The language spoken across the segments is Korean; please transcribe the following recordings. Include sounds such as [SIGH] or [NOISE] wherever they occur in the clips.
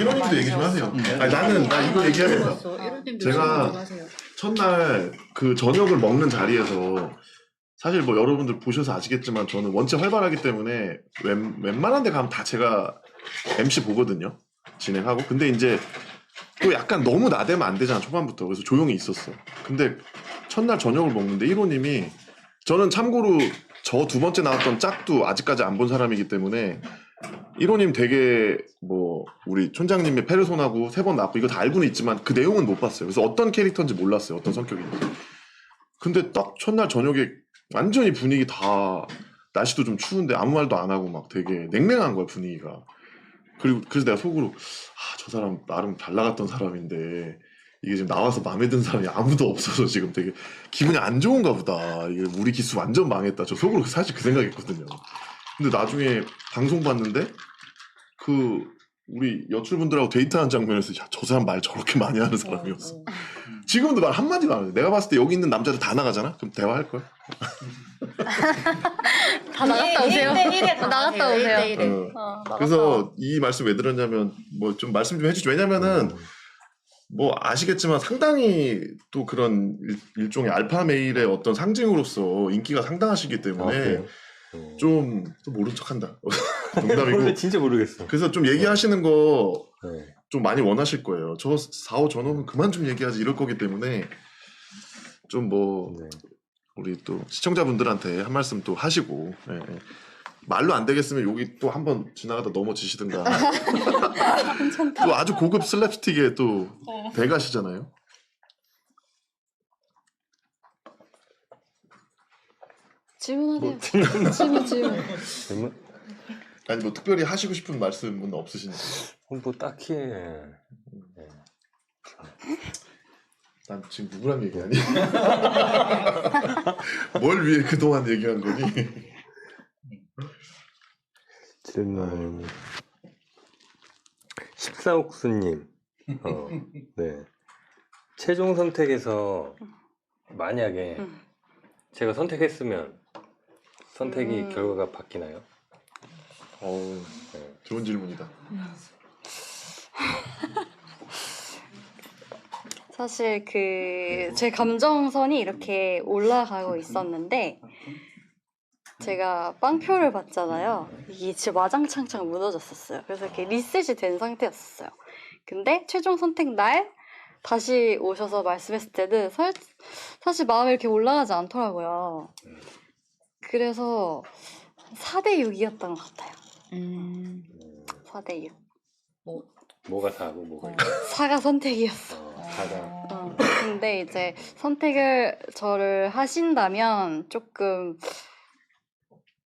이론님도 얘기 좀 하세요. 아니, 나는 나 이거 얘기하겠다. 이런님도 제가-. 첫날 그 저녁을 먹는 자리에서 사실 뭐 여러분들 보셔서 아시겠지만 저는 원체 활발하기 때문에 웬, 웬만한 데 가면 다 제가 MC 보거든요. 진행하고. 근데 이제 또 약간 너무 나대면 안 되잖아, 초반부터. 그래서 조용히 있었어. 근데 첫날 저녁을 먹는데 1호님이 저는 참고로 저 두 번째 나왔던 짝도 아직까지 안 본 사람이기 때문에 1호님 되게 뭐 우리 촌장님의 페르소나고 세 번 나왔고 이거 다 알고는 있지만 그 내용은 못 봤어요. 그래서 어떤 캐릭터인지 몰랐어요. 어떤 성격인지. 근데 딱 첫날 저녁에 완전히 분위기 다 날씨도 좀 추운데 아무 말도 안 하고 막 되게 냉랭한 거야 분위기가. 그리고 그래서 내가 속으로 아 저 사람 나름 잘 나갔던 사람인데 이게 지금 나와서 마음에 든 사람이 아무도 없어서 지금 되게 기분이 안 좋은가 보다. 이게 우리 기수 완전 망했다. 저 속으로 사실 그 생각했거든요. 근데 나중에 방송 봤는데 그 우리 여출분들하고 데이트하는 장면에서 야, 저 사람 말 저렇게 많이 하는 사람이었어. 어, 어. 지금도 말 한마디도 안 해. 내가 봤을 때 여기 있는 남자들 다 나가잖아? 그럼 대화할 거야? [LAUGHS] 다 나갔다 오세요. 1대1에 [LAUGHS] 어, 나갔다 오세요. 어. 어, 그래서 이 말씀 왜 들었냐면 뭐 좀 말씀 좀 해주죠. 왜냐면은 뭐 아시겠지만 상당히 또 그런 일, 종의 알파 메일의 어떤 상징으로서 인기가 상당하시기 아, 때문에? 어. 좀 또 모른 척한다. [LAUGHS] 농담이고. 진짜 모르겠어. 그래서 좀 얘기하시는 거좀 네. 많이 원하실 거예요. 저 4, 5 전업은 그만 좀 얘기하지 이럴 거기 때문에 좀뭐 네. 우리 또 시청자분들한테 한 말씀 또 하시고 예, 예. 말로 안 되겠으면 여기 또 한 번 지나가다 넘어지시든가 [LAUGHS] 또 아주 고급 슬랩스틱에 또 대가시잖아요. 질문하세요. 뭐 질문 질문 질문. 질문? 아니 뭐 특별히 하시고 싶은 말씀은 없으신지. 어, 뭐 딱히 예. 난 지금 누구랑 얘기하니? [LAUGHS] 뭘 위해 그동안 얘기한 거니? 질문. 십사옥수님, 어, 네. 최종 선택에서 만약에 음. 제가 선택했으면 선택이 음. 결과가 바뀌나요? 어우 네. 좋은 질문이다. [LAUGHS] 사실 그 제 감정선이 이렇게 올라가고 있었는데 제가 빵표를 봤잖아요. 이게 진짜 와장창창 무너졌었어요. 그래서 이렇게 리셋이 된 상태였었어요. 근데 최종 선택 날 다시 오셔서 말씀했을 때는 살, 사실 마음이 이렇게 올라가지 않더라고요. 그래서 4대 6이었던 것 같아요. 음, 4대 6. 뭐가 사고 뭐가 어. 4가 선택이었어. 어, 사가. 어, 근데 이제 선택을 저를 하신다면 조금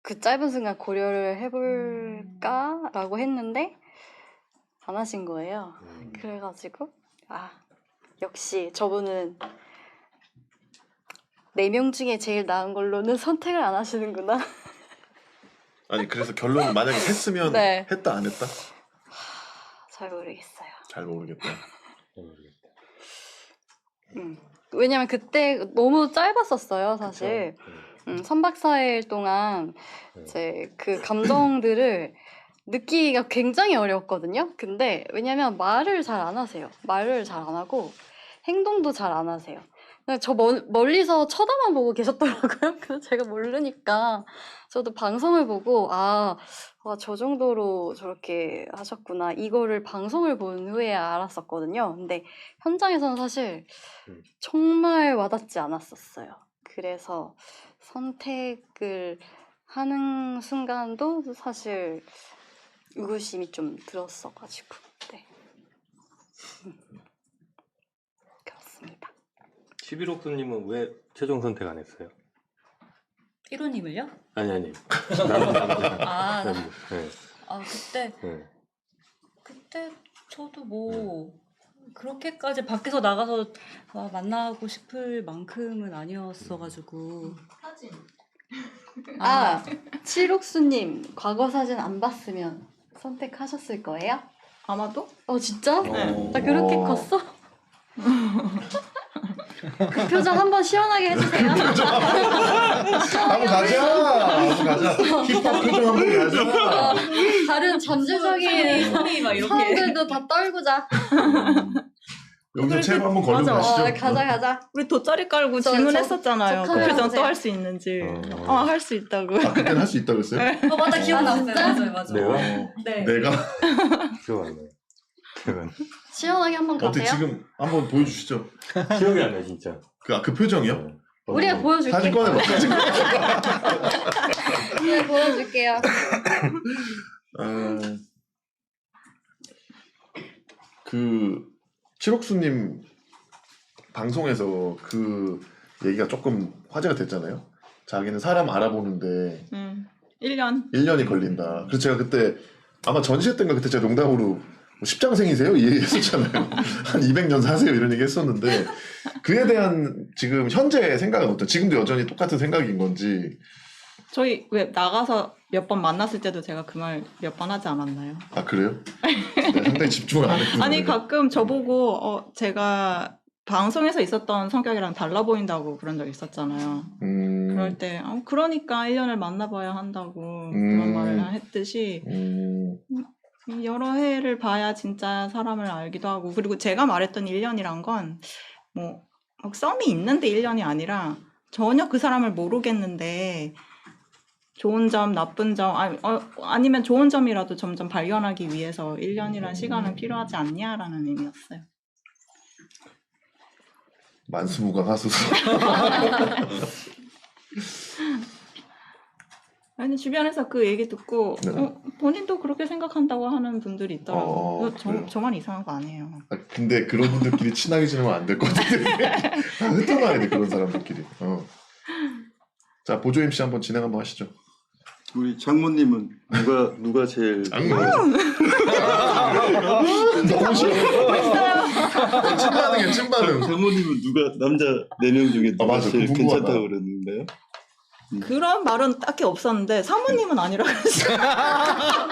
그 짧은 순간 고려를 해볼까라고 했는데 안 하신 거예요. 음. 그래가지고 아 역시 저분은 네 명 중에 제일 나은 걸로는 [LAUGHS] 선택을 안 하시는구나. 아니 그래서 결론은 만약에 했으면 네. 했다 안 했다? 잘 모르겠어요. 잘 모르겠다. 모르겠다. 음. 왜냐면 그때 너무 짧았었어요, 사실. 그쵸? 음. 음, 3박 4일 동안 네. 제그 감정들을 느끼기가 굉장히 어려웠거든요. 근데 왜냐면 말을 잘 안 하세요. 말을 잘 안 하고 행동도 잘 안 하세요. 그냥 저 멀, 멀리서 쳐다만 보고 계셨더라고요. [LAUGHS] 그래서 제가 모르니까 저도 방송을 보고 아, 아, 저 정도로 저렇게 하셨구나. 이거를 방송을 본 후에 알았었거든요. 근데 현장에서는 사실 음. 정말 와닿지 않았었어요. 그래서 선택을 하는 순간도 사실 의구심이 좀 들었어가지고 네 음. 그렇습니다. 11옥수님은 왜 최종 선택 안 했어요? 1호님을요? 아니 아니. 나는 [LAUGHS] 남자. 아, 남자. 네. 아 그때 네. 그때 저도 뭐 그렇게까지 밖에서 나가서 와, 만나고 싶을 만큼은 아니었어가지고 아 칠옥수님 과거 사진 안 봤으면 선택하셨을 거예요? 아마도 어 진짜? 네. 나 그렇게 어. 컸어? [LAUGHS] 그 표정 한번 시원하게 해주세요. 한번 가자. 한번 가자. 힙합 표정 한번 가자. 다른 전체적인 소리 막 이렇게. 사람들도 다 떨구자. 여기서 체험 한번 걸고 맞아. 가시죠. 어, 가자 가자. 우리 돗자리 깔고 저- 질문했었잖아요. 저그 표정 또 할 수 있는지. 어. 어, 할수 있다고. 아, 그때는 할 수 있다고 했어요? 어, 맞아, 기억났어요. 맞아요, 맞아요. 내가? 어, 네. 내가 [LAUGHS] 기억 안나 나. 시원하게 한번 어떻게 가세요. 지금 한번 보여주시죠. 기억이 안 나, 진짜. 그, 아, 그 표정이요? 우리가 어. 보여줄게. 사진 꺼내봐. 사진 꺼내. 우리가 보여줄게요. 아, 그 칠옥수님 방송에서 그 얘기가 조금 화제가 됐잖아요. 자기는 사람 알아보는데 음, 1년. 1년이 걸린다. 그래서 제가 그때 아마 전시회 때인가 그때 제가 농담으로 뭐 십장생이세요? 이 얘기 했었잖아요. [LAUGHS] 한 200년 사세요 이런 얘기 했었는데 그에 대한 지금 현재 생각은 어때요? 지금도 여전히 똑같은 생각인 건지 저희 왜 나가서 몇 번 만났을 때도 제가 그 말 몇 번 하지 않았나요? 아 그래요? 내가 상당히 집중을 안 했군요. 아니 가끔 저보고 어 제가 방송에서 있었던 성격이랑 달라 보인다고 그런 적 있었잖아요. 음, 그럴 때 어, 그러니까 1년을 만나봐야 한다고 음. 그런 말을 했듯이 음, 여러 해를 봐야 진짜 사람을 알기도 하고 그리고 제가 말했던 1년이란 건뭐 썸이 있는데 1년이 아니라 전혀 그 사람을 모르겠는데 좋은 점, 나쁜 점, 아니, 어, 아니면 좋은 점이라도 점점 발견하기 위해서 1년이란 시간은 필요하지 않냐라는 의미였어요. 만수무강 하소서. [LAUGHS] [LAUGHS] 아니 주변에서 그 얘기 듣고 네. 어, 본인도 그렇게 생각한다고 하는 분들이 있더라고요. 어, 저, 그래요? 저만 이상한 거 아니에요. 아, 근데 그런 분들끼리 친하게 지내면 안 될 것 같은데. [LAUGHS] 다 흩어나야 돼 그런 사람들끼리. 어. 자 보조 MC 한번 진행 한번 하시죠. 우리 장모님은 누가 누가 제일 장모. 너무 싫어. 찐반응이야 찐반응. 장모님은 누가 남자 네 명 중에 누가 아, 맞아. 제일 그거 궁금하다. 괜찮다고 그러는데요? 그런 말은 딱히 없었는데 사모님은 아니라 그랬어요. 아,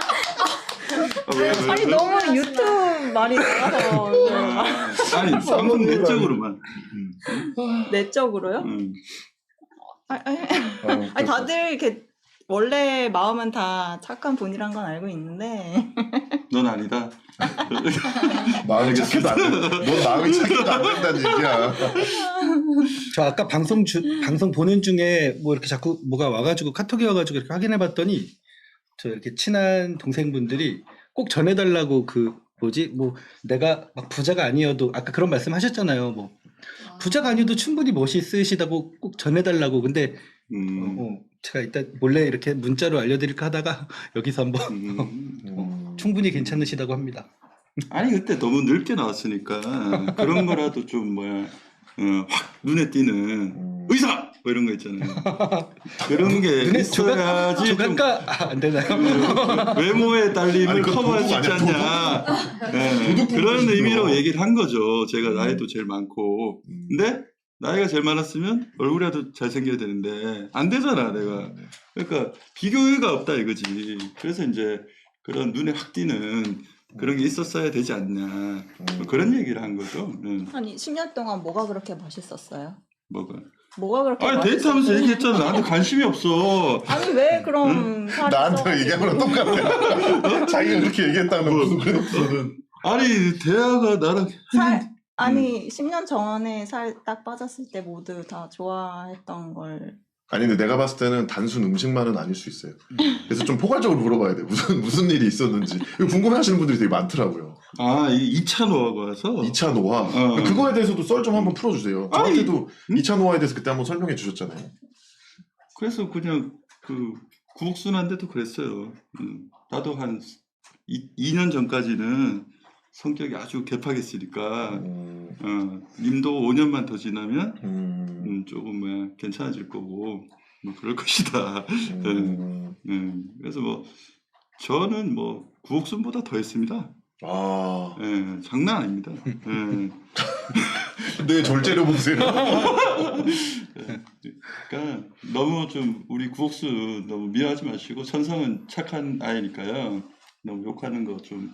왜, 왜, 아니 왜? 너무 유튜브 말이 나와서 아니 사모님 내적으로만. 내적으로요? 음. 아, 아니, 어, 아니 다들 이렇게 원래 마음은 다 착한 분이란 건 알고 있는데 [LAUGHS] 넌 아니다. [LAUGHS] 마음이 착해도 안 돼. 넌 마음이 착해도 안 된다는 얘기야. [LAUGHS] 저 아까 방송 주, 방송 보는 중에 뭐 이렇게 자꾸 뭐가 와가지고 카톡이 와가지고 이렇게 확인해 봤더니 저 이렇게 친한 동생분들이 꼭 전해달라고 그 뭐지 뭐 내가 막 부자가 아니어도 아까 그런 말씀 하셨잖아요 뭐 부자가 아니어도 충분히 멋있으시다고 꼭 전해달라고 근데 음. 어, 제가 일단 몰래 이렇게 문자로 알려드릴까 하다가 [LAUGHS] 여기서 한번 음. 음. [LAUGHS] 충분히 괜찮으시다고 합니다. 아니 그때 너무 넓게 나왔으니까 그런 거라도 좀 뭐야 어, 확 눈에 띄는 음. 의사 뭐 이런 거 있잖아요. 그런 게 [LAUGHS] 눈에 있어야지 좀 조각가 아, 안 되나요? 외모의 아니, 딸림을 커버할 수 있지 않냐. 네, 그런. 의미로 얘기를 한 거죠. 제가 음. 나이도 제일 많고. 음. 근데 나이가 제일 많았으면 얼굴이라도 잘생겨야 되는데 안 되잖아 내가. 그러니까 비교가 없다 이거지. 그래서 이제 그런 눈에 확 띄는 그런 게 있었어야 되지 않냐. 뭐 그런 얘기를 한 거죠. 응. 아니 10년 동안 뭐가 그렇게 멋있었어요? 뭐가. 뭐가 그렇게 아니 데이트하면서? 얘기했잖아. 나한테 관심이 없어. 아니 왜 그럼 살이 나한테 얘기한 거랑 똑같아. 자기가 그렇게 얘기했다는 뭐. 무슨 그래놓고서는 아니 대화가 나랑 살 아니 10년 전에 살 딱 빠졌을 때 모두 다 좋아했던 걸 아니 근데 내가 봤을 때는 단순 음식만은 아닐 수 있어요. 그래서 좀 포괄적으로 물어봐야 돼. 무슨 [LAUGHS] 무슨 일이 있었는지 이거 궁금해하시는 분들이 되게 많더라고요. 아 이 2차 노하고 와서 2차 노화 어. 그거에 대해서도 썰 좀 한번 풀어주세요. 저한테도 음? 2차 노화에 대해서 그때 한번 설명해 주셨잖아요. 그래서 그냥 그 구옥순한데도 그랬어요. 음, 나도 한 이, 2년 전까지는 성격이 아주 개팍했으니까 음, 어, 님도 5년만 더 지나면 음, 음, 조금 뭐 괜찮아질 거고 뭐 그럴 [LAUGHS] 것이다. 음. 음, 그래서 뭐 저는 뭐 구옥순보다 더 했습니다. 아, 예, 장난 아닙니다. 예. [LAUGHS] 내 절제를 보세요. 그러니까 너무 좀 우리 구옥수 너무 미워하지 마시고 천성은 착한 아이니까요. 너무 욕하는 거 좀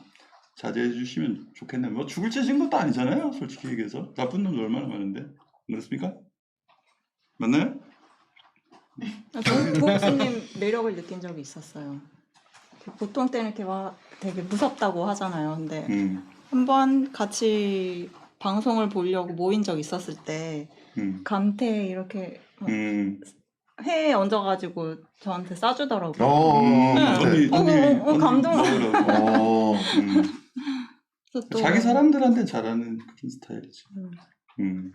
자제해 주시면 좋겠네요. 뭐 죽을 죄진 것도 아니잖아요. 솔직히 얘기해서 나쁜 놈도 얼마나 많은데 그렇습니까? 맞나요? 조- 조옥수님 매력을 느낀 적이 있었어요. 보통 때는 이렇게 막 되게 무섭다고 하잖아요. 근데 음, 한번 같이 방송을 보려고 모인 적 있었을 때 음, 감태 이렇게 막 음. 회에 얹어가지고 저한테 싸주더라고요. 어, 음, 네. 언니, 어, 언니, 어, 어, 언니 감동. 먹으라고. 어. 음. 자기 사람들한테 잘하는 그런 스타일이지. 음. 음.